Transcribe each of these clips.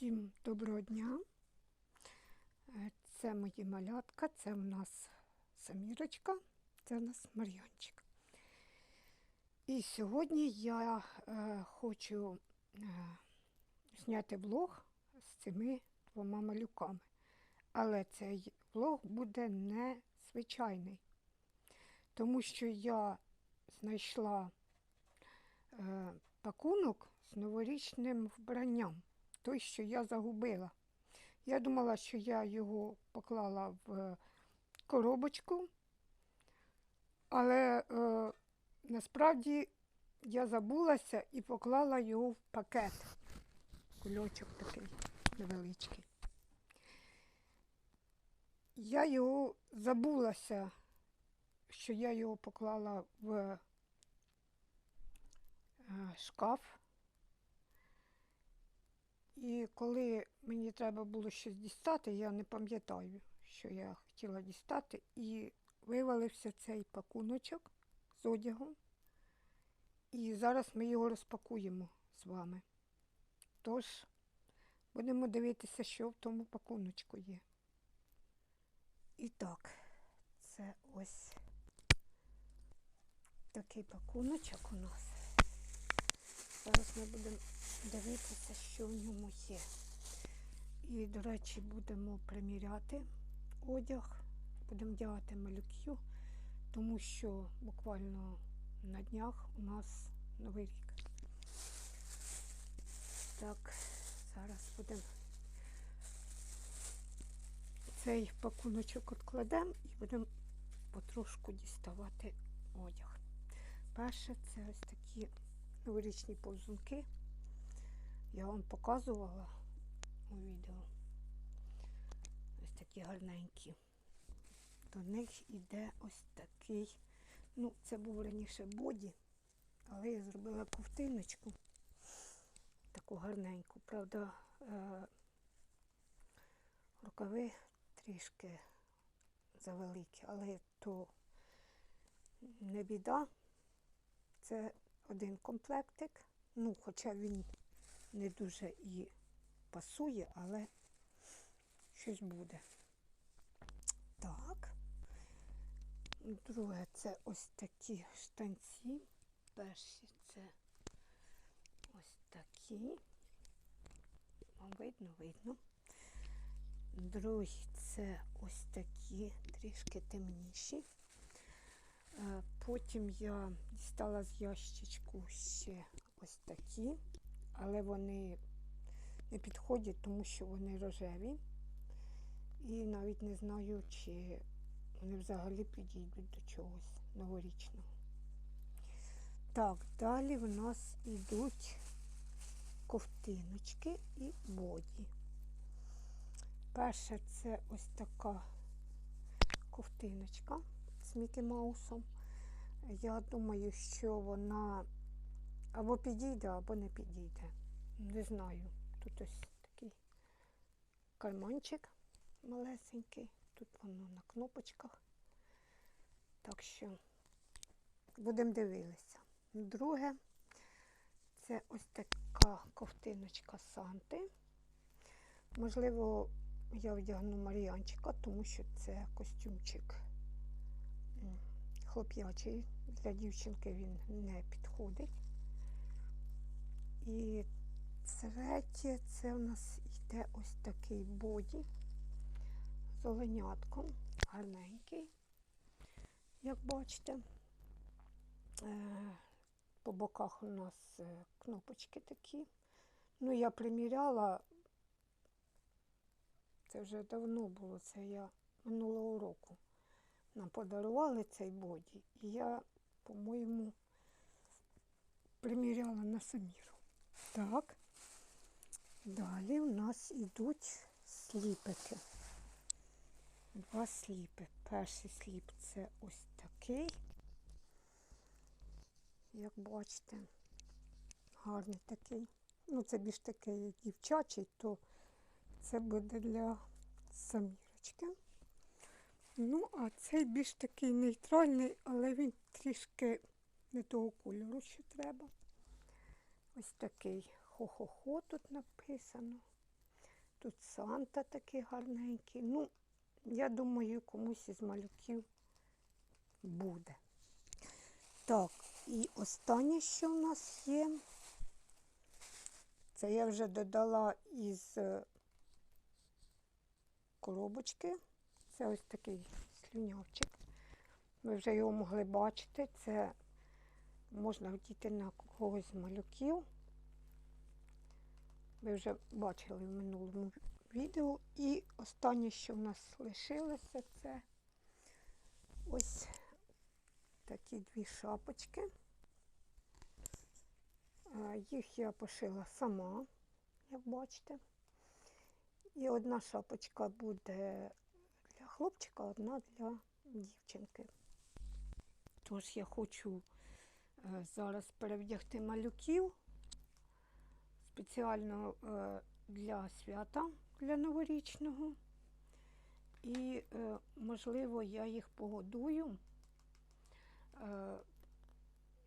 Всім доброго дня. Е, Це мої малятка, це в нас Самірочка, це в нас Мар'янчик. І сьогодні я е, хочу е, зняти влог з цими двома малюками. Але цей влог буде незвичайний, тому що я знайшла е, пакунок з новорічним вбранням той, що я загубила. Я думала, що я його поклала в коробочку, але е, насправді я забулася і поклала його в пакет. Кульочок такий невеличкий. Я його забулася, що я його поклала в е, шкаф. І коли мені треба було щось дістати, я не пам'ятаю, що я хотіла дістати, і вивалився цей пакуночок з одягом. І зараз ми його розпакуємо з вами. Тож, будемо дивитися, що в тому пакуночку є. І так, це ось такий пакуночок у нас. Зараз ми будемо дивитися, що в ньому є. І, до речі, будемо приміряти одяг, будемо дягати малюків, тому що буквально на днях у нас новий рік. Так, зараз будемо цей пакуночок відкладемо і будемо потрошку діставати одяг. Перше це ось такі новорічні повзунки. Я вам показувала у відео. Ось такі гарненькі. До них іде ось такий, ну, це був раніше боді, але я зробила ковтиночку, таку гарненьку. Правда, е- рукави трішки завеликі, але то не біда. Це один комплектик. Ну, хоча він не дуже і пасує, але щось буде. Так. Друге, це ось такі штанці. Перші це ось такі. Видно, видно. Другі це ось такі, трішки темніші. Е, Потім я дістала з ящичку ще ось такі, але вони не підходять, тому що вони рожеві. І навіть не знаю, чи вони взагалі підійдуть до чогось новорічного. Так, далі в нас йдуть ковтиночки і боді. Перша це ось така ковтиночка з Мікі Маусом. Я думаю, що вона або підійде, або не підійде. Не знаю. Тут ось такий карманчик малесенький. Тут воно на кнопочках. Так що будемо дивитися. Друге, це ось така ковтиночка Санти. Можливо, я вдягну Мар'янчика, тому що це костюмчик хлоп'ячий. Для дівчинки він не підходить. І третє, це у нас йде ось такий боді з оленятком, гарненький, як бачите. Е, По боках у нас е, кнопочки такі. Ну, я приміряла, це вже давно було, це я минулого року. Нам подарували цей боді, і я, по-моєму, приміряла на Саміру. Так. Далі у нас йдуть сліпики. Два сліпи. Перший сліп це ось такий. Як бачите, гарний такий. Ну, це більш такий дівчачий, то це буде для самірочки. Ну, а цей більш такий нейтральний, але він трішки не того кольору, що треба. Ось такий хо-хо-хо тут написано. Тут Санта такий гарненький. Ну, я думаю, комусь із малюків буде. Так, і останнє, що в нас є, це я вже додала із е, коробочки. Це ось такий слюнявчик. Ви вже його могли бачити. Це можна вдіти на когось з малюків. Ви вже бачили в минулому відео. І останнє, що в нас лишилося, це ось такі дві шапочки. Їх я пошила сама, як бачите. І одна шапочка буде хлопчика, одна для дівчинки. Тож я хочу е, зараз перевдягти малюків спеціально е, для свята, для новорічного. І, е, можливо, я їх погодую.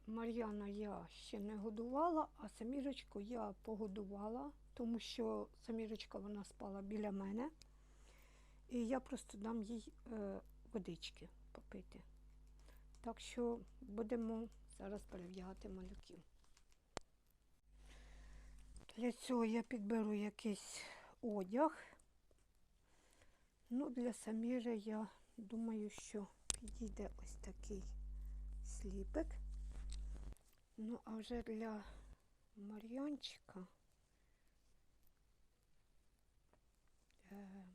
Мар'яна я ще не годувала, а Самірочку я погодувала, тому що Самірочка вона спала біля мене. І я просто дам їй е, водички попити. Так що будемо зараз перевдягати малюків. Для цього я підберу якийсь одяг. Ну, для Саміри я думаю, що підійде ось такий сліпик. Ну, а вже для Мар'янчика е,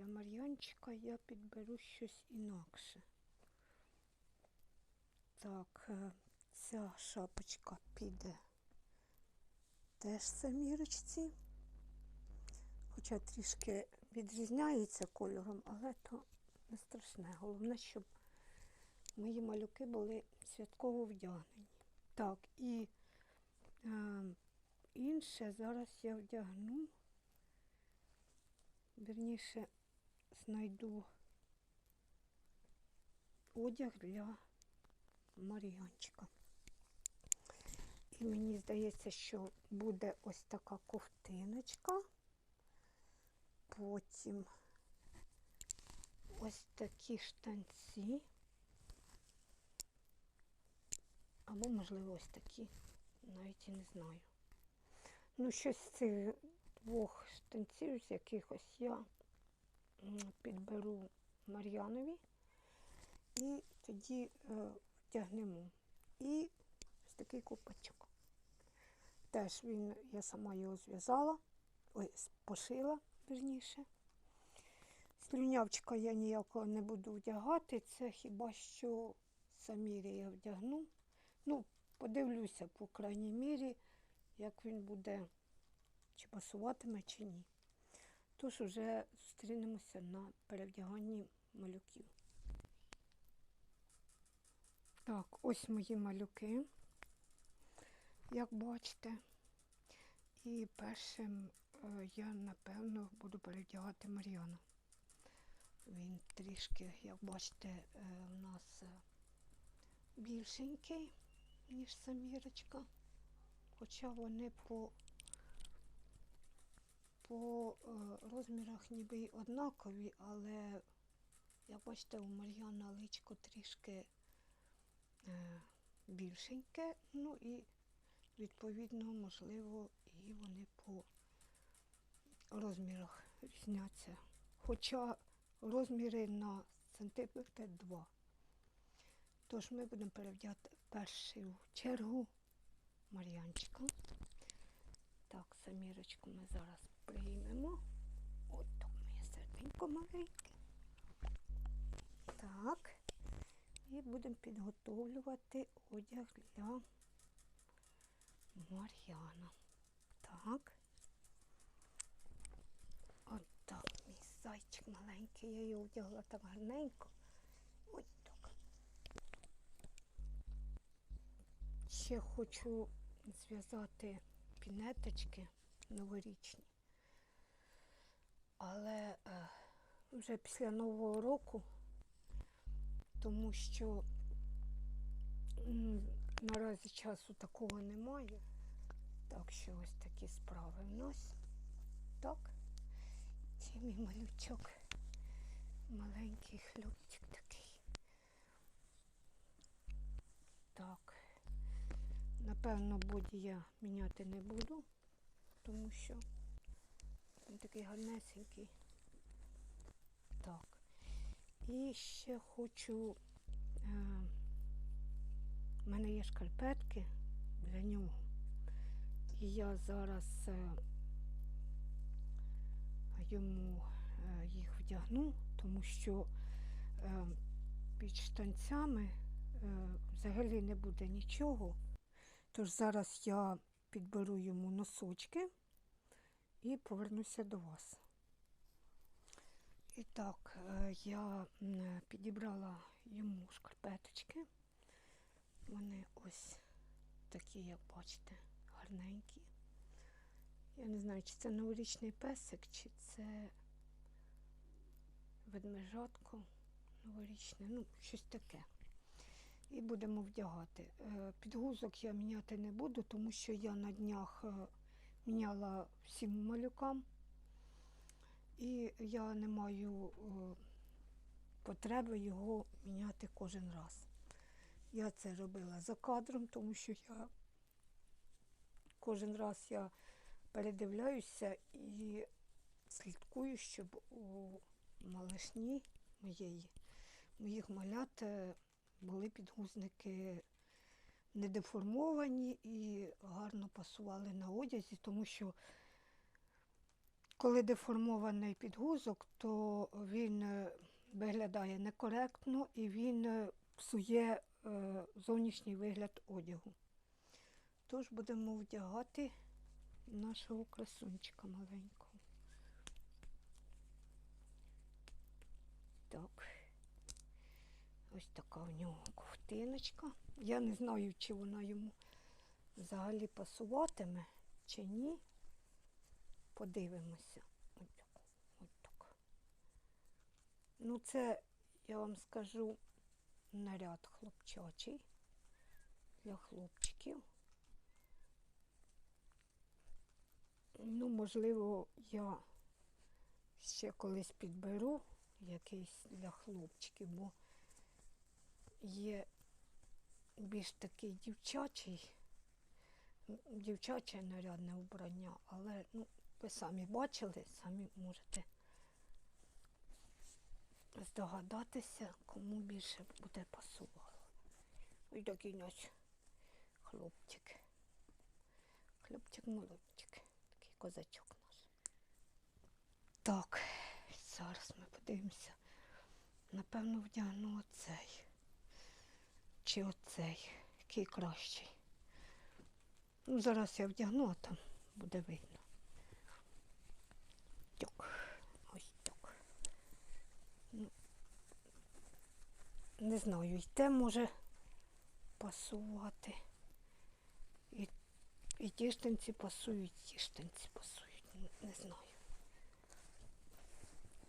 для Мар'янчика я підберу щось інакше. Так, е, ця шапочка піде теж самірочці. Хоча трішки відрізняється кольором, але то не страшне. Головне, щоб мої малюки були святково вдягнені. Так, і е, інше зараз я вдягну, вірніше знайду одяг для Мар'янчика. І мені здається, що буде ось така ковтиночка. Потім ось такі штанці. Або, можливо, ось такі. Навіть і не знаю. Ну, щось з цих двох штанців, з якихось я підберу Мар'янові. І тоді е, вдягнемо. І ось такий купачок. Теж він, я сама його зв'язала, ой, пошила, верніше. Слюнявчика я ніякого не буду вдягати, це хіба що самірі я вдягну. Ну, подивлюся, по крайній мірі, як він буде, чи пасуватиме, чи ні. Тож вже зустрінемося на перевдяганні малюків. Так, ось мої малюки, як бачите. І першим е, я, напевно, буду перевдягати Мар'яну. Він трішки, як бачите, е, у нас е, більшенький, ніж самірочка. Хоча вони по, по е, розмірах ніби й однакові, але, як бачите, у Мар'яна личко трішки е, більшеньке, ну і відповідно, можливо, і вони по розмірах різняться. Хоча розміри на сантиметр 2. Тож ми будемо перевдяти в першу чергу Мар'янчика. Так, самірочку ми зараз приймемо. От так моє серденько маленьке. Так. І будемо підготовлювати одяг для Мар'яна. Так. От так, мій зайчик маленький. Я його вдягла так гарненько. Ось так. Ще хочу зв'язати пінеточки новорічні. Але е, вже після Нового року, тому що наразі часу такого немає. Так що ось такі справи в нас. так. Це мій малючок. Маленький хлопчик такий. Так. Напевно, боді я міняти не буду, тому що він такий гарнесенький. Так. І ще хочу. Е, мене є шкарпетки для нього. І я зараз е, йому е, їх вдягну, тому що під штанцями взагалі не буде нічого. Тож зараз я підберу йому носочки і повернуся до вас. І так, е, я підібрала йому шкарпеточки. Вони ось такі, як бачите, гарненькі. Я не знаю, чи це новорічний песик, чи це ведмежатко новорічне, ну, щось таке. І будемо вдягати. Е, Підгузок я міняти не буду, тому що я на днях е, міняла всім малюкам. І я не маю е, потреби його міняти кожен раз. Я це робила за кадром, тому що я кожен раз я передивляюся і слідкую, щоб у малишні моєї, моїх малят е, були підгузники не деформовані і гарно пасували на одязі, тому що коли деформований підгузок, то він е, виглядає некоректно і він е, псує е, зовнішній вигляд одягу. Тож будемо вдягати нашого красунчика маленького. Так. Ось така у нього ковтиночка. Я не знаю, чи вона йому взагалі пасуватиме, чи ні. Подивимося. Ось так. Ось так. Ну, це, я вам скажу, наряд хлопчачий для хлопчиків. Ну, можливо, я ще колись підберу якийсь для хлопчиків, бо є більш такий дівчачий, дівчаче нарядне вбрання, але ну, ви самі бачили, самі можете здогадатися, кому більше буде пасувало. Ось такий наш хлопчик. Хлопчик-молодчик, такий козачок наш. Так, зараз ми подивимося. Напевно, вдягну оцей. Чи оцей, який кращий. Ну, зараз я вдягну, а там буде видно. Так, ось так. Ну, не знаю, і те може пасувати. І, і ті штанці пасують, ті штанці пасують. Не знаю.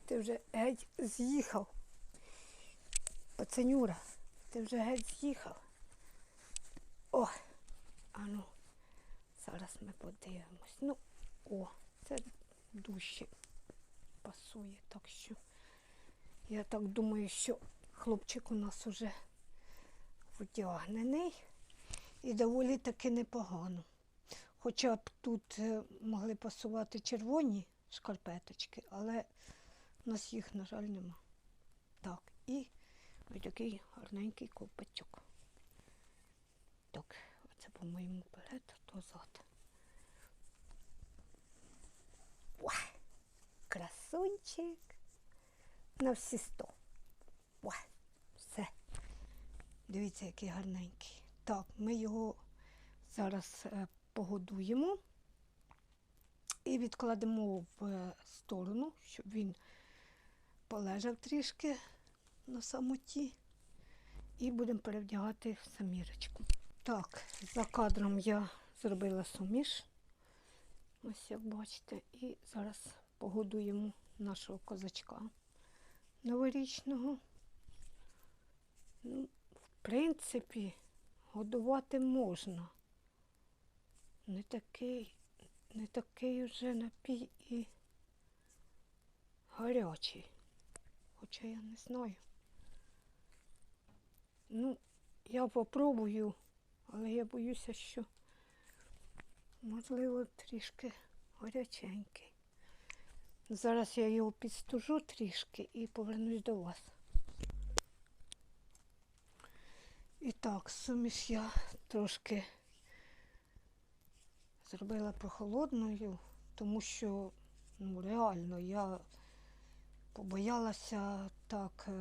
Ти вже геть з'їхав. Пацанюра, ти вже геть з'їхав. О, а ну, зараз ми подивимось. Ну, о, це дужче пасує, так що я так думаю, що хлопчик у нас уже вдягнений і доволі таки непогано. Хоча б тут е, могли пасувати червоні шкарпеточки, але у нас їх, на жаль, нема. Так, і ось такий гарненький ковпачок. Так, оце, по-моєму, вперед, то зад. Ва! Красунчик. На всі сто. Ва! Все. Дивіться, який гарненький. Так, ми його зараз е, погодуємо і відкладемо в е, сторону, щоб він полежав трішки на самоті. І будемо перевдягати самірочку. Так, за кадром я зробила суміш. Ось як бачите. І зараз погодуємо нашого козачка новорічного. Ну, в принципі, годувати можна. Не такий, не такий вже напій і гарячий. Хоча я не знаю. Ну, я попробую, але я боюся, що можливо трішки гаряченький. Зараз я його підстужу трішки і повернусь до вас. І так, суміш я трошки зробила прохолодною, тому що ну, реально я побоялася так е,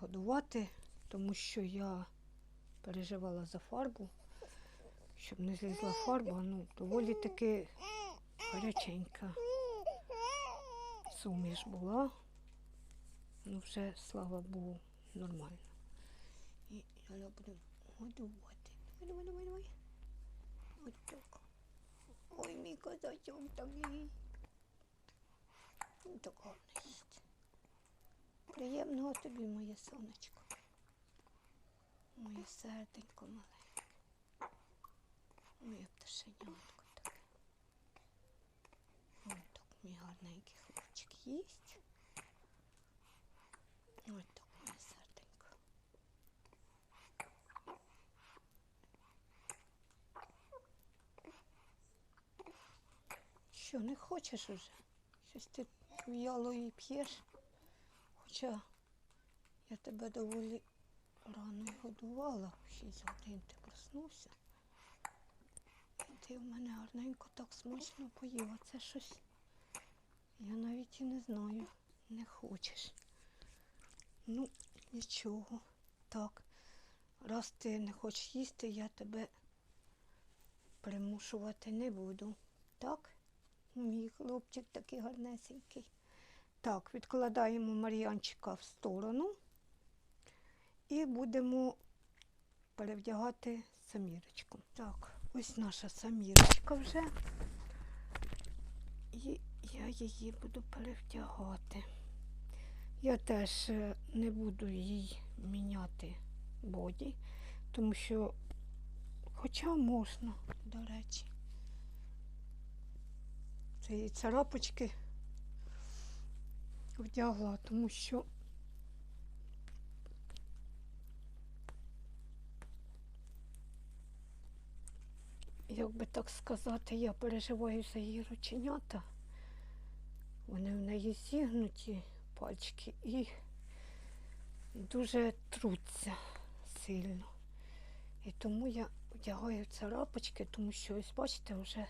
годувати, тому що я переживала за фарбу, щоб не злізла фарба, ну, доволі таки гаряченька суміш була. Ну, вже, слава Богу, нормально. І я буду годувати. Давай, давай, давай. От так. Ой, мій козачок такий. Він так їсть. Приємного тобі, моє сонечко. Моє серденько маленьке. Моє пташенятко таке. Ось так мій гарненький хлопчик їсть. Ось так моє серденько. Що, не хочеш уже? Щось ти в'яло і п'єш. Хоча я тебе доволі рано годувала, в 6 годин ти проснувся. І ти в мене гарненько так смачно поїв, а це щось. Я навіть і не знаю, не хочеш. Ну, нічого. Так. Раз ти не хочеш їсти, я тебе примушувати не буду. Так? Мій хлопчик такий гарнесенький. Так, відкладаємо Мар'янчика в сторону і будемо перевдягати самірочку. Так, ось наша самірочка вже. І я її буду перевдягати. Я теж е, не буду їй міняти боді, тому що, хоча можна, до речі. Цієї царапочки вдягла, тому що як би так сказати, я переживаю за її рученята. Вони в неї зігнуті пальчики і дуже труться сильно. І тому я вдягаю царапочки, тому що ось бачите, вже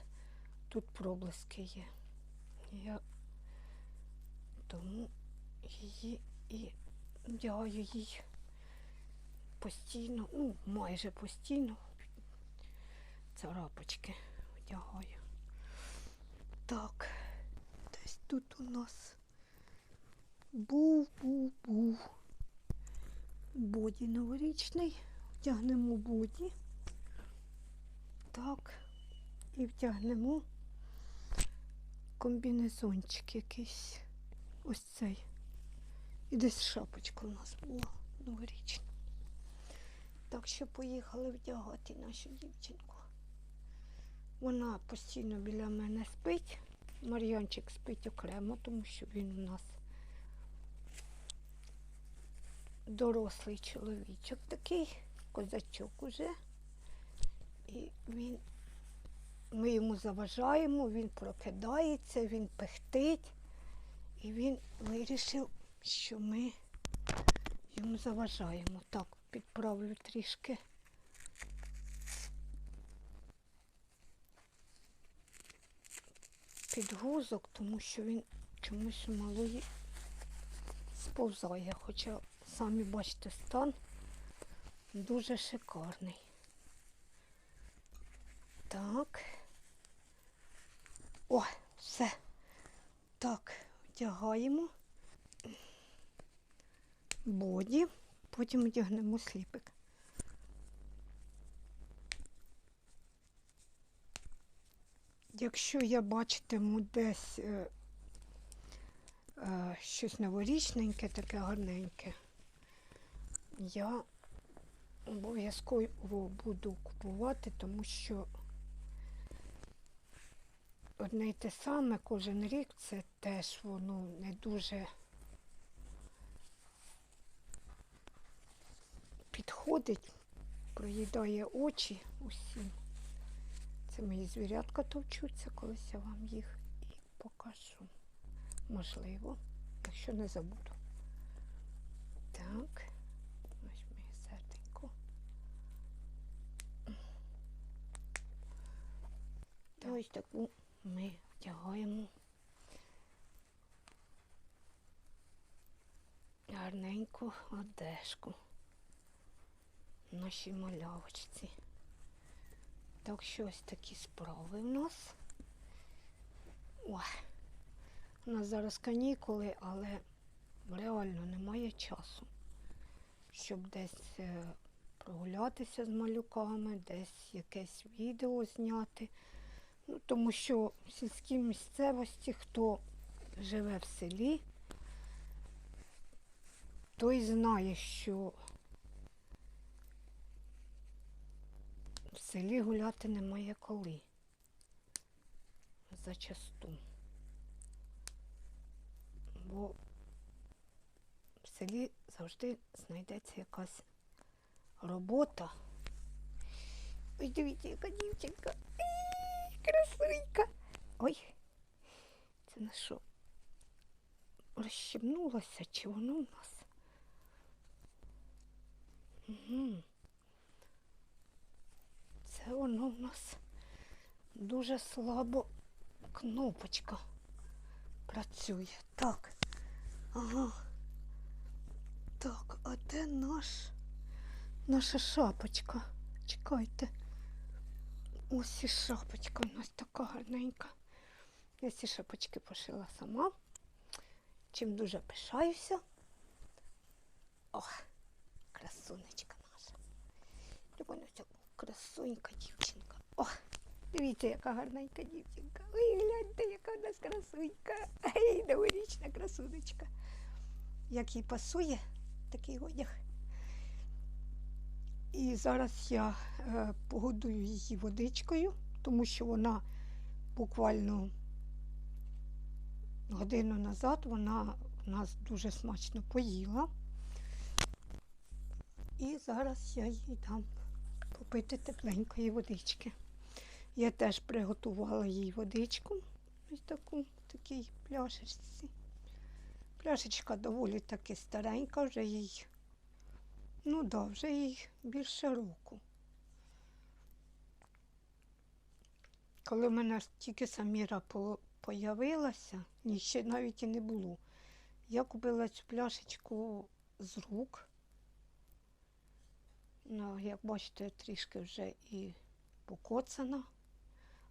тут проблиски є. Я тому її і вдягаю їй постійно, ну майже постійно царапочки вдягаю. Так, десь тут у нас був, був, був боді новорічний. Втягнемо боді. Так, і втягнемо комбінезончик якийсь. Ось цей. І десь шапочка у нас була новорічна. Так що поїхали вдягати нашу дівчинку. Вона постійно біля мене спить. Мар'янчик спить окремо, тому що він у нас дорослий чоловічок такий, козачок уже. І він, ми йому заважаємо, він прокидається, він пихтить. І він вирішив, що ми йому заважаємо. Так, підправлю трішки. Підгузок, тому що він чомусь у малої сповзає. Хоча самі бачите, стан дуже шикарний. Так. О, все. Так, вдягаємо боді, потім одягнемо сліпик. Якщо я бачитиму десь е, е, щось новорічненьке, таке гарненьке, я обов'язково буду купувати, тому що одне й те саме кожен рік це теж воно не дуже підходить, проїдає очі усім. Це мої звірятка товчуться, колись я вам їх і покажу. Можливо, якщо не забуду. Так, ось моє серденько. Та ось таку ми вдягаємо. Гарненьку одежку нашій малявочці. Так що ось такі справи в нас. Ой, у нас зараз канікули, але реально немає часу, щоб десь е, прогулятися з малюками, десь якесь відео зняти. Ну, тому що в сільській місцевості, хто живе в селі, той знає, що в селі гуляти немає коли. Зачасту. Бо в селі завжди знайдеться якась робота. Ой, дивіться, яка дівчинка. Ей, красунька. Ой, це на що? Розщемнулося, чи воно в нас? Угу. Воно в нас дуже слабо кнопочка працює. Так. Ага. Так, а де наш наша шапочка? Чекайте. Ось і шапочка у нас така гарненька. Я ці шапочки пошила сама. Чим дуже пишаюся. Ох, красунечка наша. Любонуся, красунька дівчинка. Ох, дивіться, яка гарненька дівчинка. Ой, гляньте, яка у нас красунька. Ай, новорічна красунечка. Як їй пасує такий одяг. І зараз я е, погодую її водичкою, тому що вона буквально годину назад вона в нас дуже смачно поїла. І зараз я їй дам попити тепленької водички. Я теж приготувала їй водичку. Ось таку, в такій пляшечці. Пляшечка доволі таки старенька, вже їй, ну да, вже їй більше року. Коли в мене тільки Саміра появилася, ні, ще навіть і не було. Я купила цю пляшечку з рук. Ну, як бачите, трішки вже і покоцана,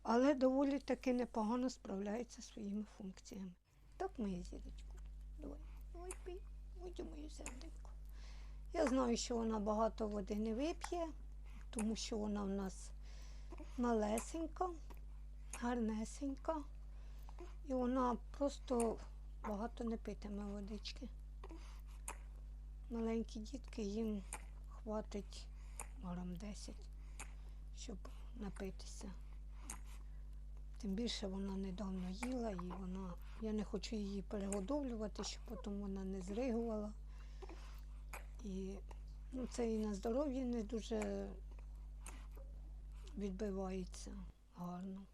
але доволі таки непогано справляється своїми функціями. Так, моя зірочко, давай, давай пий, ой, мою серденько. Я знаю, що вона багато води не вип'є, тому що вона в нас малесенька, гарнесенька, і вона просто багато не питиме водички. Маленькі дітки їм хватить грам 10, щоб напитися. Тим більше вона недавно їла і вона. Я не хочу її перегодовлювати, щоб потім вона не зригувала. І ну, це і на здоров'ї не дуже відбивається гарно.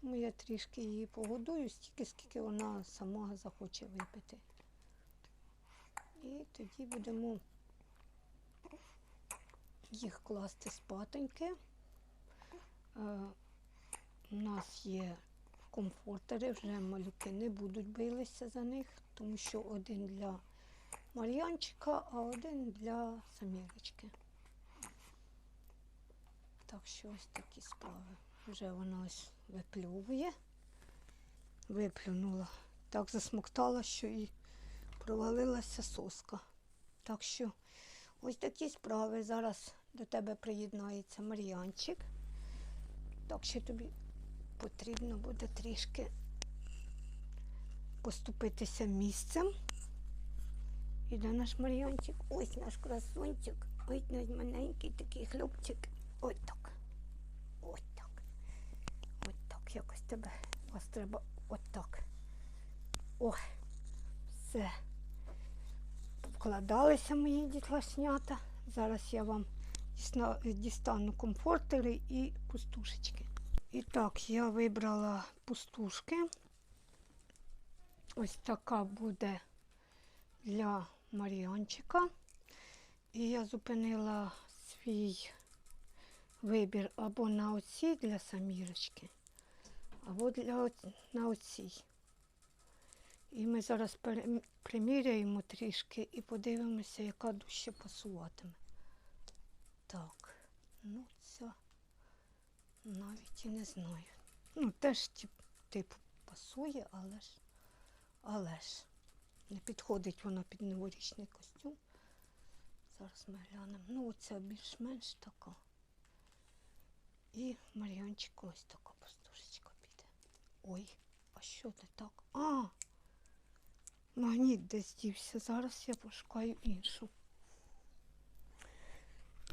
Тому я трішки її погодую, стільки, скільки вона сама захоче випити. І тоді будемо їх класти спатоньки. Е, у нас є комфортери, вже малюки не будуть билися за них, тому що один для Мар'янчика, а один для Самірочки. Так що ось такі справи. Вже вона ось виплювує. Виплюнула. Так засмоктала, що і провалилася соска. Так що ось такі справи. Зараз до тебе приєднається Мар'янчик. Так що тобі потрібно буде трішки поступитися місцем. Іде наш Мар'янчик. Ось наш красунчик. Ось наш маленький такий хлопчик. Ось так. Ось так. Ось так. Якось тебе. Вас треба ось так. Ой, все. Вкладалися мої дітлашнята. Зараз я вам дістану комфортери і пустушечки. І так, я вибрала пустушки. Ось така буде для Мар'янчика. І я зупинила свій вибір або на оцій для самірочки, або для на оцій. І ми зараз приміряємо трішки і подивимося, яка дужче пасуватиме. Так, ну це навіть і не знаю. Ну, теж типу пасує, але ж, але ж не підходить вона під новорічний костюм. Зараз ми глянемо. Ну, оця більш-менш така. І Мар'янчику ось така пастушечка піде. Ой, а що не так? А! Магніт десь дівся. Зараз я пошукаю іншу.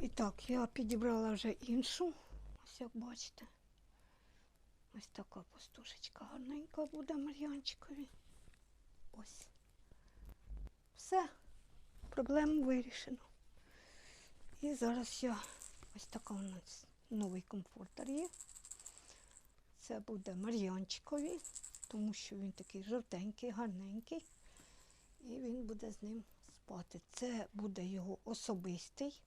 І так, я підібрала вже іншу. Ось як бачите. Ось така пастушечка гарненька буде Мар'янчикові. Ось. Все. Проблему вирішено. І зараз я ось така у нас новий комфортер є. Це буде Мар'янчикові, тому що він такий жовтенький, гарненький. І він буде з ним спати. Це буде його особистий.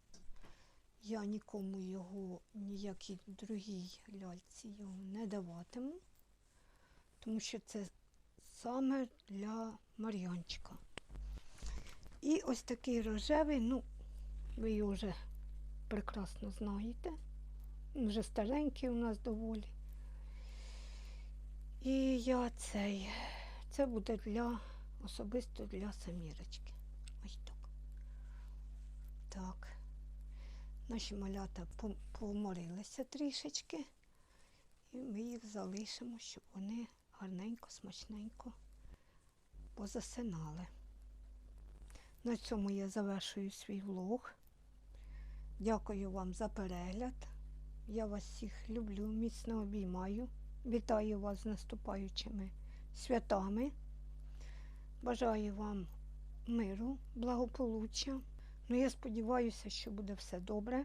Я нікому його, ніякій другій ляльці його не даватиму, тому що це саме для Мар'янчика. І ось такий рожевий, ну, ви його вже прекрасно знаєте. Він вже старенький у нас доволі. І я цей, це буде для особисто для самірочки. Ось так. Так. Наші малята пом- поморилися трішечки. І ми їх залишимо, щоб вони гарненько, смачненько позасинали. На цьому я завершую свій влог. Дякую вам за перегляд. Я вас всіх люблю, міцно обіймаю. Вітаю вас з наступаючими святами. Бажаю вам миру, благополуччя. Ну, я сподіваюся, що буде все добре.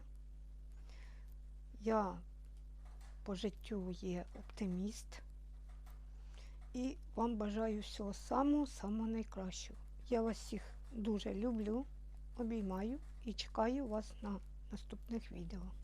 Я по життю є оптиміст. І вам бажаю всього самого, самого найкращого. Я вас всіх дуже люблю, обіймаю і чекаю вас на наступних відео.